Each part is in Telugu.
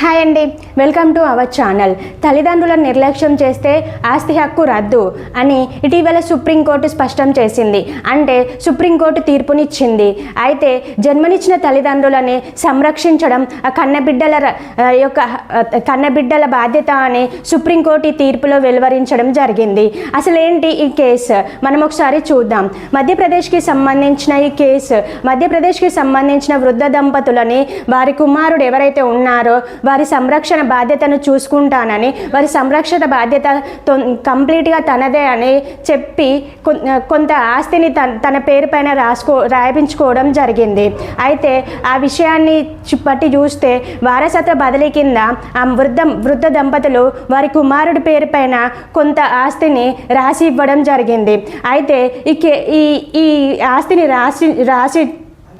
హాయ్ అండి. Welcome to our channel. తల్లిదండ్రుల నిర్లక్ష్యం చేస్తే ఆస్తి హక్కు రద్దు అని ఇటీవల సుప్రీంకోర్టు స్పష్టం చేసింది. అంటే సుప్రీంకోర్టు తీర్పునిచ్చింది. అయితే జన్మనిచ్చిన తల్లిదండ్రులని సంరక్షించడం ఆ కన్నబిడ్డల యొక్క కన్నబిడ్డల బాధ్యత అని సుప్రీంకోర్టు తీర్పులో వెలువరించడం జరిగింది. అసలు ఏంటి ఈ కేసు? మనం ఒకసారి చూద్దాం. మధ్యప్రదేశ్కి సంబంధించిన ఈ కేసు మధ్యప్రదేశ్కి సంబంధించిన వృద్ధ దంపతులని వారి కుమారుడు ఎవరైతే ఉన్నారో వారి సంరక్షణ బాధ్యతను చూసుకుంటానని వారి సంరక్షణ బాధ్యత కంప్లీట్గా తనదే అని చెప్పి కొంత ఆస్తిని తన తన పేరు పైన రాసుకో రాయించుకోవడం జరిగింది. అయితే ఆ విషయాన్ని పట్టి చూస్తే వారసత్వ బదిలీ కింద ఆ వృద్ధ వృద్ధ దంపతులు వారి కుమారుడి పేరు పైన కొంత ఆస్తిని రాసి ఇవ్వడం జరిగింది. అయితే ఈ కే- ఈ ఈ ఆస్తిని రాసి రాసి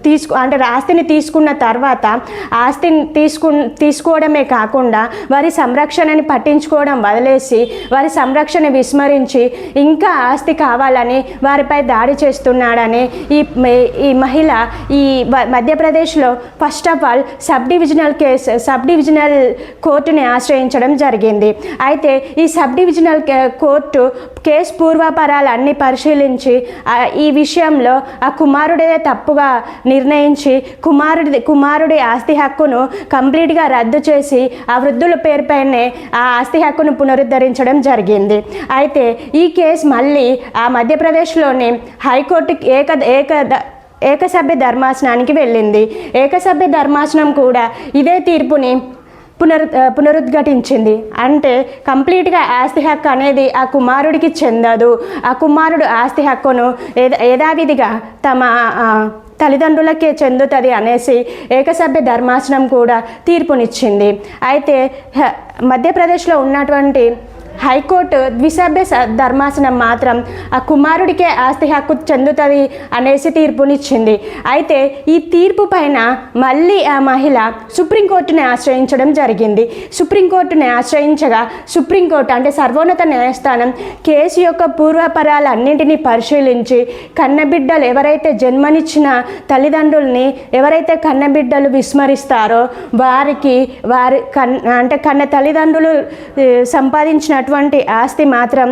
తీసుకు అంటే ఆస్తిని తీసుకున్న తర్వాత ఆస్తిని తీసుకు తీసుకోవడమే కాకుండా వారి సంరక్షణని పట్టించుకోవడం వదిలేసి వారి సంరక్షణ విస్మరించి ఇంకా ఆస్తి కావాలని వారిపై దాడి చేస్తున్నాడని ఈ ఈ మహిళ ఈ మధ్యప్రదేశ్లో first of all sub divisional case sub divisional కోర్టుని ఆశ్రయించడం జరిగింది. అయితే ఈ సబ్ డివిజనల్ కే- కోర్టు కేసు పూర్వాపరాలన్నీ పరిశీలించి ఈ విషయంలో ఆ కుమారుడే తప్పుగా నిర్ణయించి కుమారుడి కుమారుడి ఆస్తి హక్కును కంప్లీట్గా రద్దు చేసి ఆ వృద్ధుల పేరుపైనే ఆ ఆస్తి హక్కును పునరుద్ధరించడం జరిగింది. అయితే ఈ కేసు మళ్ళీ ఆ మధ్యప్రదేశ్లోని హైకోర్టుకి ఏక ఏక ఏకసభ్య ధర్మాసనానికి వెళ్ళింది. ఏకసభ్య ధర్మాసనం కూడా ఇదే తీర్పుని పునరు పునరుద్ఘటించింది. అంటే కంప్లీట్గా ఆస్తి హక్కు అనేది ఆ కుమారుడికి చెందదు. ఆ కుమారుడు ఆస్తి హక్కును యథావిధిగా తమ తల్లిదండ్రులకే చెందుతుంది అనేసి ఏకసభ్య ధర్మాసనం కూడా తీర్పునిచ్చింది. అయితే మధ్యప్రదేశ్లో ఉన్నటువంటి హైకోర్టు ద్విసభ్య స- ధర్మాసనం మాత్రం ఆ కుమారుడికే ఆస్తి హక్కు చెందుతుంది అనేసి తీర్పునిచ్చింది. అయితే ఈ తీర్పు పైన మళ్ళీ ఆ మహిళ సుప్రీంకోర్టుని ఆశ్రయించడం జరిగింది. సుప్రీంకోర్టుని ఆశ్రయించగా సుప్రీంకోర్టు అంటే సర్వోన్నత న్యాయస్థానం కేసు యొక్క పూర్వపరాలన్నింటినీ పరిశీలించి కన్నబిడ్డలు ఎవరైతే జన్మనిచ్చిన తల్లిదండ్రుల్ని ఎవరైతే కన్నబిడ్డలు విస్మరిస్తారో వారికి వారి కన్ అంటే కన్న తల్లిదండ్రులు సంపాదించినట్టు ఉన్నటువంటి ఆస్తి మాత్రం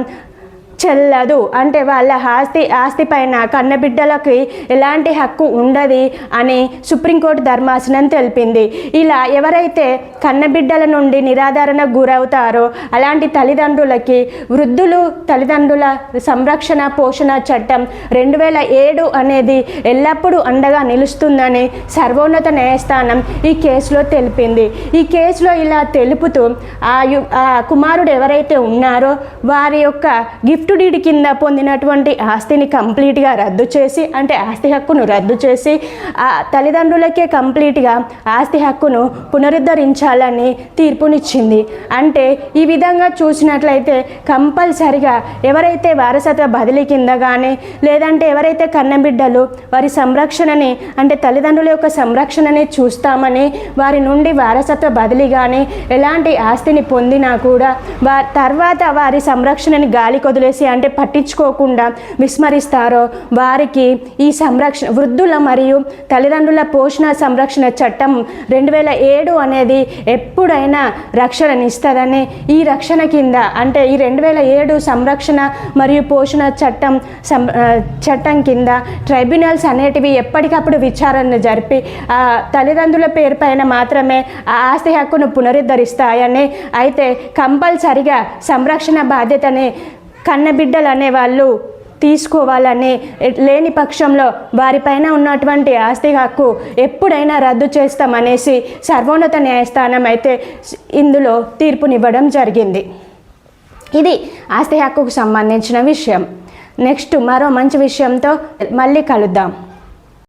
చెల్లదు. అంటే వాళ్ళ ఆస్తి ఆస్తి పైన కన్నబిడ్డలకి ఎలాంటి హక్కు ఉండదు అని సుప్రీంకోర్టు ధర్మాసనం తెలిపింది. ఇలా ఎవరైతే కన్నబిడ్డల నుండి నిరాధారణ గురవుతారో అలాంటి తల్లిదండ్రులకి వృద్ధులు తల్లిదండ్రుల సంరక్షణ పోషణ చట్టం రెండు వేల ఏడు అనేది ఎల్లప్పుడూ అండగా నిలుస్తుందని సర్వోన్నత న్యాయస్థానం ఈ కేసులో తెలిపింది. ఈ కేసులో ఇలా తెలుపుతూ ఆ ఆ కుమారుడు ఎవరైతే ఉన్నారో వారి యొక్క గిఫ్ట్ డీడ్ కింద పొందినటువంటి ఆస్తిని కంప్లీట్గా రద్దు చేసి అంటే ఆస్తి హక్కును రద్దు చేసి ఆ తల్లిదండ్రులకే కంప్లీట్గా ఆస్తి హక్కును పునరుద్ధరించాలని తీర్పునిచ్చింది. అంటే ఈ విధంగా చూసినట్లయితే కంపల్సరిగా ఎవరైతే వారసత్వ బదిలీ కింద కానీ లేదంటే ఎవరైతే కన్నబిడ్డలు వారి సంరక్షణని అంటే తల్లిదండ్రుల యొక్క సంరక్షణని చూస్తామని వారి నుండి వారసత్వ బదిలీ కానీ ఎలాంటి ఆస్తిని పొందినా కూడా వా తర్వాత వారి సంరక్షణని గాలి కొదిలేసి అంటే పట్టించుకోకుండా విస్మరిస్తారో వారికి ఈ సంరక్షణ వృద్ధుల మరియు తల్లిదండ్రుల పోషణ సంరక్షణ చట్టం రెండు వేల ఏడు అనేది ఎప్పుడైనా రక్షణనిస్తుందని ఈ రక్షణ కింద అంటే ఈ రెండు వేల ఏడు సంరక్షణ మరియు పోషణ చట్టం సం చట్టం కింద ట్రైబ్యునల్స్ అనేటివి ఎప్పటికప్పుడు విచారణ జరిపి ఆ తల్లిదండ్రుల పేరు పైన మాత్రమే ఆ ఆస్తి హక్కును పునరుద్ధరిస్తాయని అయితే కంపల్సరిగా సంరక్షణ బాధ్యతని కన్నబిడ్డలు అనేవాళ్ళు తీసుకోవాలని లేని పక్షంలో వారిపైన ఉన్నటువంటి ఆస్తి హక్కు ఎప్పుడైనా రద్దు చేస్తామనేసి సర్వోన్నత న్యాయస్థానం అయితే ఇందులో తీర్పునివ్వడం జరిగింది. ఇది ఆస్తి హక్కుకు సంబంధించిన విషయం. నెక్స్ట్ మరో మంచి విషయంతో మళ్ళీ కలుద్దాం.